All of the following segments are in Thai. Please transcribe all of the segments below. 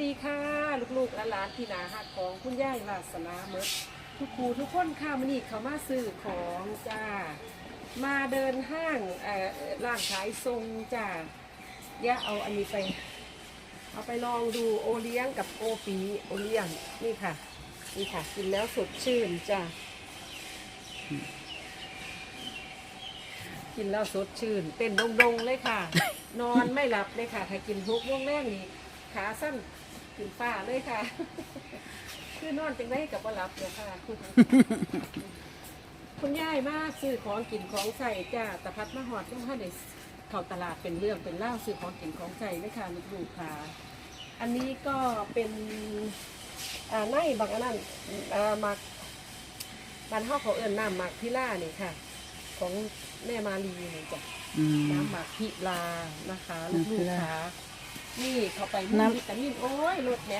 ดีค่ะ ลูกๆและหลานที่นาหักของคุณย่ายวาสนาเมดทุกครูทุกคนค่ะมันนี่เขามาซื้อของจ้ามาเดินห้างเอ่อร้านขายทรงจ้าย่าเอาอันนี้ไป เอาไปลองดูโอเลี้ยงกับโอปีโอเลี้ยงนี่ค่ะ นี่ค่ะ กินแล้วสดชื่นจ้ากินแล้วสดชื่น เต้นดงๆเลยค่ะ นอนไม่หลับเลยค่ะ ถ้ากินทุกวงแรกนี่ ขาสั้นขึ้นฟ้าเลยค่ะ คือนอนจังได้กับว่าหลับเลยค่ะ คุณยายมากซื้อของกินของใส่จ้าตะพัดมาหอดทุกท่านในเข้าตลาดเป็นเรื่องเป็นเล่าวซื้อของกินของใส่เลยค่ะลูกๆค่ะ อันนี้ก็เป็นอ่าในบางอันนั้นอ่าหมักบ้านเฮาเขาเอิ้นน้ำหมักพิล่านี่ค่ะ ของแม่มาลีนี่จ้ะอืมน้ำหมักพิลานะคะน้ำลูพิกลาๆค่ะ นี่เข้าไปมีน้ำวิตามินโอ้ยรถแม่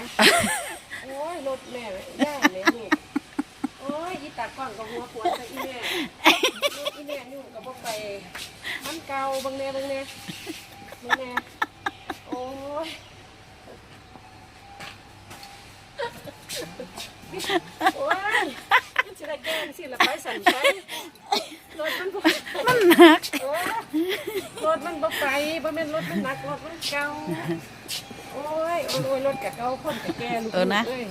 โอ้ยรถแม่ย่าแม่ลูกโอ้ยอีตากล้องกับหัวปวดใส่อีแม่รถอีแม่ยุ่งกับพวกไปมันเก่าบางแน่บางแน่บางแน่โอ้ยโอ้ยมันจะได้แกล้งสิละไปสั่นไปรถมันบ่ มันหนัก โอ้ย รถมันบ่ไปบ่แม่นรถมันหนักรถมันเก่า โอ้ยโอ้ยโอ้ยรถกะเก่าคนกะแก่ลูกเออนะอ้ย